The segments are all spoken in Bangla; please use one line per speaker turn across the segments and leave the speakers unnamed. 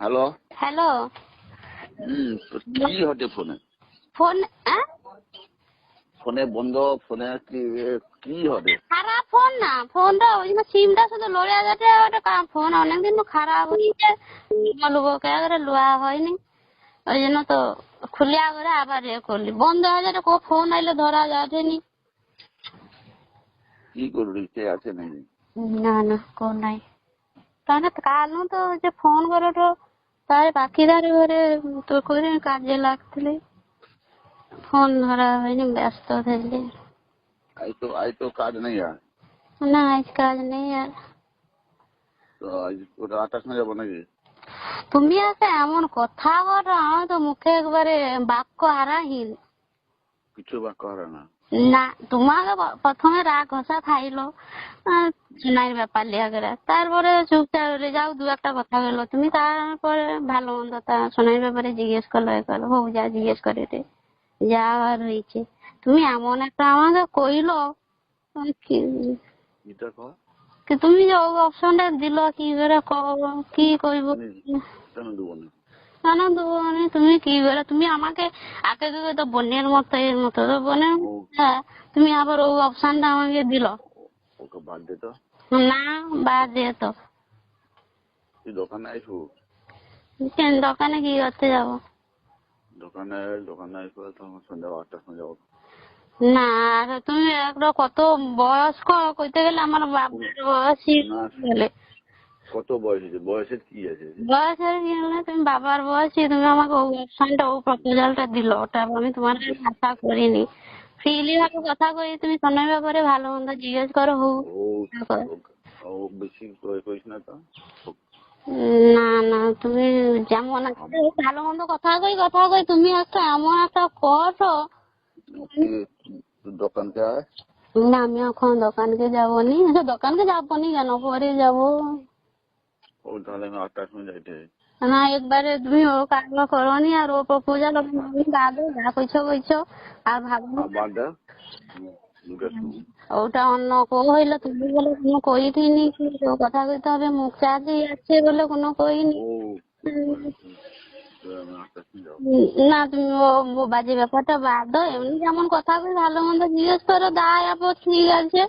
হ্যালো
হ্যালো
হুম তো কি হচ্ছে ফোনে
ফোন
ফোনে বন্ধ ফোনে কি কি হবে
খারাপ ফোন না ফোনটা ওই জন্য সিমটা শুধু লড়ে গেছে ওটা ফোন অনেকদিন খারাপ হয়েছে লুবো কে করে লুয়া হয়নি। ওই জন্য তো খুলিয়া করে আবার ইয়ে করলি। বন্ধ হয়ে যাবে কো ফোন আইলে ধরা যায়নি
কি করবি কে আছে নাকি?
না না কোন নাই। তাহলে কালু তো যে ফোন করে তো তার পাখিদার ঘরে তো করে কাজে লাগতলে। ফোন ধরা হয়নি ব্যস্ত থাকলে।
আজ তো আজ তো কাজ নেই আর।
না আজ কাজ নেই আর।
তো আজ ওটা আটাশ না যাব নাকি?
তুমি আছে এমন কথা বলো আমার তো মুখে একবারে বাক্য হারাহীন।
কিছু বাক্য হারা না।
না তোমাকে প্রথমে রাগ ঘষা খাইলো সোনার ব্যাপার লিয়া করে। তারপরে চুপচাপ যাও দু একটা কথা গেলো তুমি তারপরে ভালো মন্দ তা সোনার ব্যাপারে জিজ্ঞেস করল এ করল হোক যা জিজ্ঞেস করে রে যা আর হয়েছে তুমি এমন একটা আমাকে কইলো তুমি যে অপশনটা দিল কি করে ক- কি করব
কেন দেবো
মানে তুমি কি করে তুমি আমাকে আগে তো বোনের মতো এর মতো তো বোনের হ্যাঁ তুমি আবার ওই অপশনটা আমাকে দিল।
ওকে বাদ দে তো।
না বাদ দিয়ে তো।
তুই দোকানে আসব
কেন দোকানে কি করতে যাব?
দোকানে দোকানে আসব তখন সন্ধ্যা আটটার সময় যাব।
না তুমি একটা কত বয়স্ক কইতে গেলে আমার বাবার বয়সই
না। কত বয়স বয়সের কি আছে?
বয়সের কি হলে তুমি বাবার বয়সী তুমি আমাকে ওই অপশনটা ও প্রপোজালটা দিল ওটা আমি তোমার কাছে আশা করিনি। ফ্রিলি ভাবে কথা কই তুমি সোনার ব্যাপারে ভালো মন্দ জিজ্ঞেস করো হোক
ও বেশি কই- কইস না তো?
না না তুমি যেমন ভালো মন্দ কথা কই কথা কই তুমি একটা এমন একটা করো।
দোকানকে আয়?
না আমি এখন দোকানকে যাবনি আচ্ছা দোকানকে যাবনি কেন? পরে যাব।
ও তাহলে আমি আটটার সময় যাইতে
না একবারে তুমি ও কাজগুলো করনি আর ও প্রপোজাল আমি দাদু যা কইছো কইছো আর ভাবো
বাদ
ওটা অন্য কো হইলে তুমি বলে কোনো কইনি কি ও কথা কইতে হবে মুখ চাঁদি আছে বলে কোনো কইনি
তো
না তুমি ও বাজে ব্যাপারটা বাদ দাও এমনি যেমন কথা কই ভালো মন্দ জিজ্ঞেস করো দা আপদ ঠিক আছে।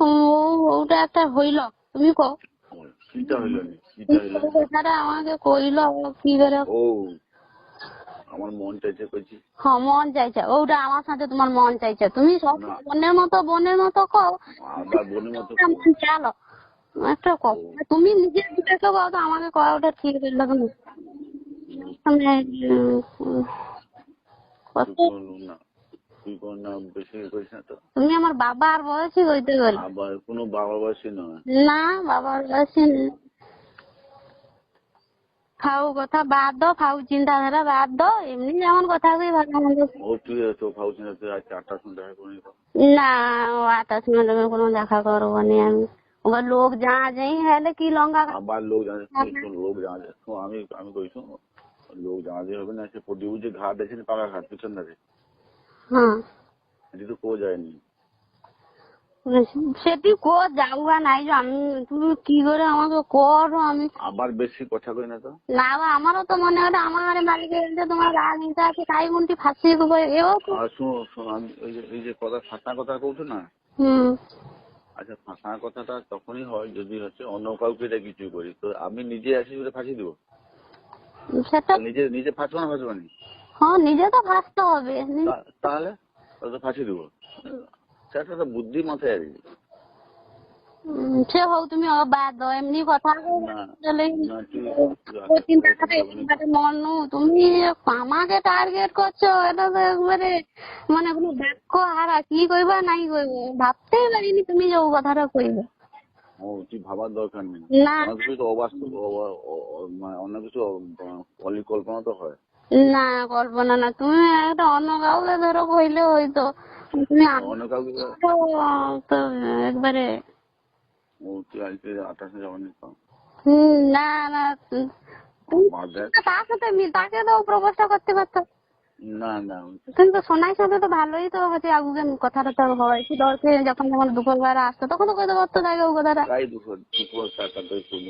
ও ওটা একটা হইল তুমি কো আমাকে কইলো কি করে?
ও আমার মন চাইছে কইছি।
হ্যাঁ মন চাইছে। ওটা আমার সাথে তোমার মন চাইছে। তুমি সব। বোনের মতো বোনের মতো কও।
আবার বোনের মতো
একটা চালো। একটা কও তুমি নিজে জিজ্ঞাসা করো তো আমাকে কয় ওটা ঠিক হইল কেন মানে কত
না। তুই কোনো না বেশি করিস না তো।
তুমি আমার বাবার বয়সী হইতে গেলে।
আবার কোনো বাবা বয়সী নয়।
না বাবার বয়সী। ফাউ কথা বাদ দাও ফাউ চিন্তাধারা বাদ দাও এমনি যেমন কথা কই ভালো মন্দ।
ও তুই তো না তুই আজকে আটটার সময় দেখা করে নিবো
না আটাশ মিনিটের কোনো দেখা করব নি আমি। ওবার লোক যা যাই হেলে কি লঙ্কা
আবার লোক জানে শোন, লোক জানে শোন, আমি আমি কইছো লোক জানাতে হবে না সে প্রদীপ যে ঘাট আছে না পাকা ঘাট পিছন ধারে যায়নি
সেটি কো নাই যে আমি তুমি কি করে আমাকে করো আমি
আবার বেশি কথা কই না তো
না আমারও তো মনে হয় আমার এসে তোমার রাগ হিংসা আছে তাই ফাঁসিয়ে দেবো এও
শোন শোন আমি ওই যে এই যে কথা ফাঁসা কথা কৌছো না
হুম
আচ্ছা ফাঁসা কথাটা তখনই হয় যদি হচ্ছে অন্য কাউকে এটা কিছু করি তো আমি নিজে আসি বলে ফাঁসি দিব
সেটা
নিজে নিজে ফাঁসবো না ফাঁসবো না
হ্যাঁ নিজে তো ফাঁসতে হবে।
তাহলে তাহলে ফাঁসি দিব। সেটা তো বুদ্ধি মাথায় আর
সে হোক তুমি বাদ দাও এমনি কথা মনু তুমি আমাকে টার্গেট করছ এটা তো একবারে মানে কোনো বাক্য হারা কি কইবা নাই কইবা ভাবতেই পারিনি তুমি যে ও কথাটা কইবে।
তুই ভাবার দরকার নেই।
না।
অনেক কিছু অবাস্তব মানে অন্য কিছু পরিকল্পনা তো হয়।
না কল্পনা না তুমি একটা অন্য কাউকে ধরো কইলে হয়তো তুমি
অন্য কাউকে
তো একবারে
ও আজকে আঠাশে যাবেনি তো
না না। তার সাথে তাকে তো প্রপোজটা করতে পারতো।
না না
কিন্তু সোনাইর সাথে তো ভালোই তো হচ্ছে আগুকে কথাটা তো হয়। কি দরকার যখন যখন দুপুরবেলা আসতো তখন তো কইতে পারতো তাকে ও কথাটা।
তাই দুপুর দুপুর থেকে শুনি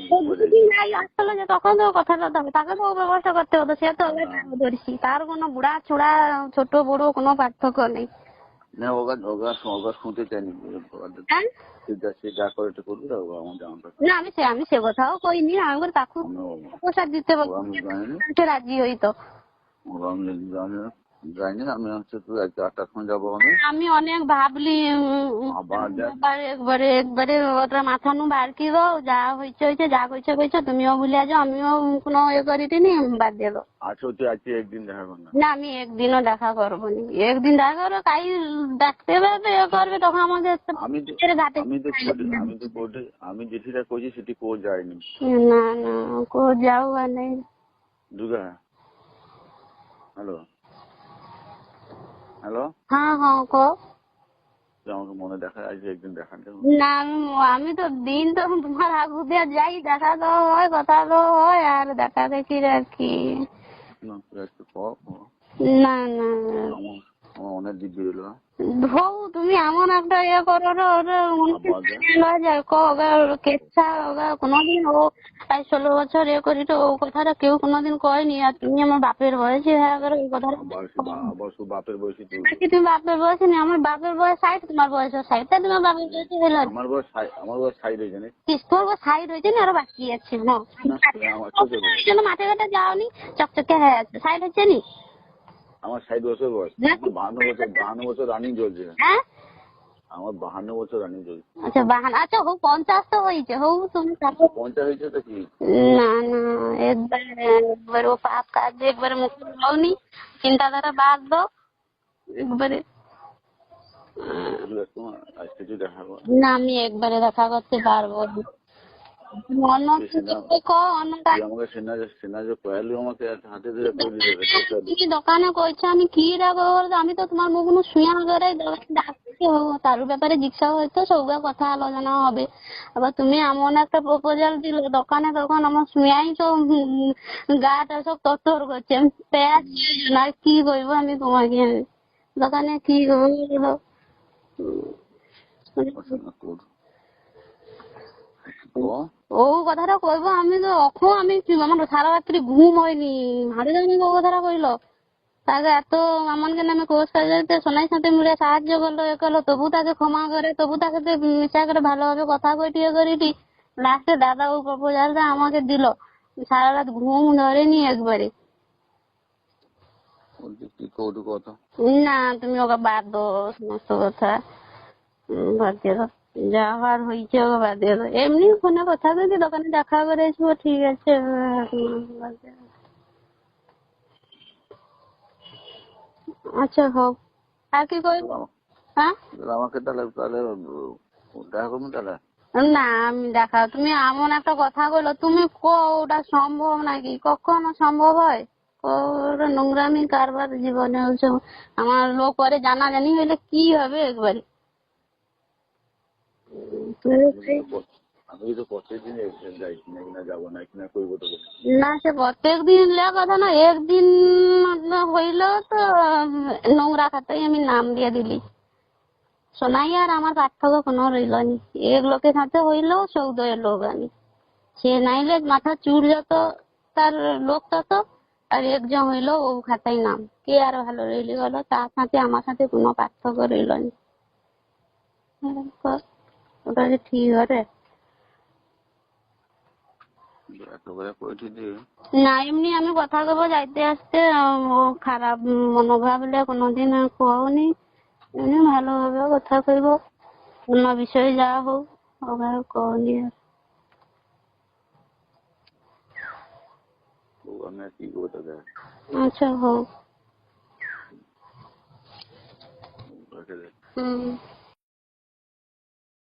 আসলে যে তখন তো কথাটা তো তাকে তো ব্যবস্থা করতে হতো সে তো ওকে ধরছি। তার কোনো বুড়া চূড়া ছোট বড় কোনো পার্থক্য নেই।
না ওগা ওগা ওগা শুনতে চাইনি
হ্যাঁ?
সে যা করে এটা করবে ওগা আমার জানতে
না আমি সে আমি সে কথাও কইনি। আমি তাকে প্রসাদ দিতে রাজি হইতো।
ওগা আমি হচ্ছে তুই আটটার সময় যাব আমি।
আমি অনেক ভাবলি একবারে একবারে ওটা মাথা নু বার কি যা হয়েছে হয়েছে যা কইছে কইছে তুমিও ভুলিয়া যাও আমিও কোনো ইয়ে করিনি বাদ দিয়ে দাও।
আছো তুই আজকে একদিন দেখা কর না?
আমি একদিনও দেখা করব নি। একদিন দেখা করব কাই দেখতে পাবে ইয়ে করবে তখন আমাদের
আমি আমি তো আমি তো আমি যেটিটা কইছি সেটি কোর্ট যায়নি।
না না কো যাও নেই।
দুর্গা হ্যালো। হ্যালো?
হ্যাঁ হ্যাঁ কো
আমাকে মনে দেখা আজকে একদিন দেখা
না আমি আমি তো দিন তো তোমার আগু দিয়ে যাই দেখা তো হয় কথা তো হয় আর দেখা দেখি আর কি।
না।
না না।
আমার অনেক দিক বেরোলো
হৌ তুমি এমন একটা ইয়ে করো রে ওরে
আবার যা।
যায় কেচ্ছা ওগা কোনোদিন ও প্রায় ষোলো বছর ইয়ে করি তো ও কথাটা কেউ কোনোদিন কয়নি আর তুমি আমার বাপের বয়সী হয়ে গেলে ওই কথাটা
বাপের বয়সী
তুমি বাপের বয়সী নেই আমার বাপের বয়স ষাট তোমার বয়স ষাট তা তোমার বাপের বয়সী হলো।
আমার বয়স আমার বয়স ষাট হয়েছে?
কিস তোর বয়স ষাট হয়েছে না আরও বাকি আছে না।
না
মাঠে ঘাটে যাওনি চকচকে হয়ে আছে ষাট হচ্ছে নি?
আমার ষাট বছর বয়স। আমার বাহান্ন বছর বাহান্ন বছর রানিং চলছে।
হ্যাঁ?
আমার বাহান্ন বছর রানিং চলছে।
আচ্ছা বাহান আচ্ছা হো পঞ্চাশ তো হয়েছে। হো তুমি
পঞ্চাশ হয়েছে তো কি?
না না একবার একবার ও পাপ কাজ একবার মুখ হওনি চিন্তাধারা বাদ দাও। একবারে না আমি একবারে দেখা করতে পারব দোকানে কইছে আমি কি রাখব আমি তো তোমার মুখ শুয়া করে তার ব্যাপারে জিজ্ঞাসা হয়তো সৌগা কথা আলোচনা হবে। আবার তুমি এমন একটা প্রপোজাল দিল দোকানে তখন আমার শুয়াই তো গাটা সব তরতর করছে। প্যাচ না কি করব আমি তোমাকে? দোকানে কি করব?
কর।
ও কথাটা কইবো আমি তো অখন আমি আমার সারা রাত্রি ঘুম হয়নি। হাড়ি জানি ও কথাটা কইলো। তাকে এত আমাকে নামে কোচ কাজে সোনাই সাথে মিলে সাহায্য করল এ করল তবু তাকে ক্ষমা করে তবু তাকে মিশা করে ভালোভাবে কথা কইটি এ করিটি লাস্টে দাদা ও প্রপোজালটা আমাকে দিল। সারা রাত ঘুম ধরেনি একবারে। না তুমি ওকে বাদ দো সমস্ত কথা। দাও। যা হওয়ার হয়েছে বাদ। এমনি ফোনে কথা কইছি দোকানে দেখা করে এসবো ঠিক আছে। আচ্ছা হোক। আর কি করব হ্যাঁ?
আমাকে তাহলে তাহলে দেখা করব তাহলে?
না আমি দেখা তুমি এমন একটা কথা বলল তুমি কো ওটা সম্ভব নাকি? কখনো সম্ভব হয়? নোংরামি কারবার জীবনে হচ্ছে। আমার লোক পরে জানা জানি হইলে কি হবে একবারে?
আমি তো প্রত্যেকদিন যাই কিনা কিনা যাব না কিনা করব তো
না সে প্রত্যেক দিন কথা না একদিন হইল তো নোংরা খাতাই আমি নাম দিয়ে দিলি। সোনাই আর আমার পার্থক্য কোনো রইল নি। এক লোকের সাথে হইল চৌদ্দ লোক আমি। সে নাইলে মাথা চুল যত তার লোক তত আর একজন হইল ও খাতায় নাম। কে আর ভালো রইলি গেল তার সাথে আমার সাথে কোনো পার্থক্য রইল নি। ওটা যে ঠিক হবে? না এমনি আমি কথা কব যাইতে আসতে খারাপ মনোভাব হলে কোনোদিন কওনি। এমনি ভালোভাবে কথা কইব। অন্য বিষয়ে যা হোক ওভাবে কওনি আর। আচ্ছা হোক। হুম।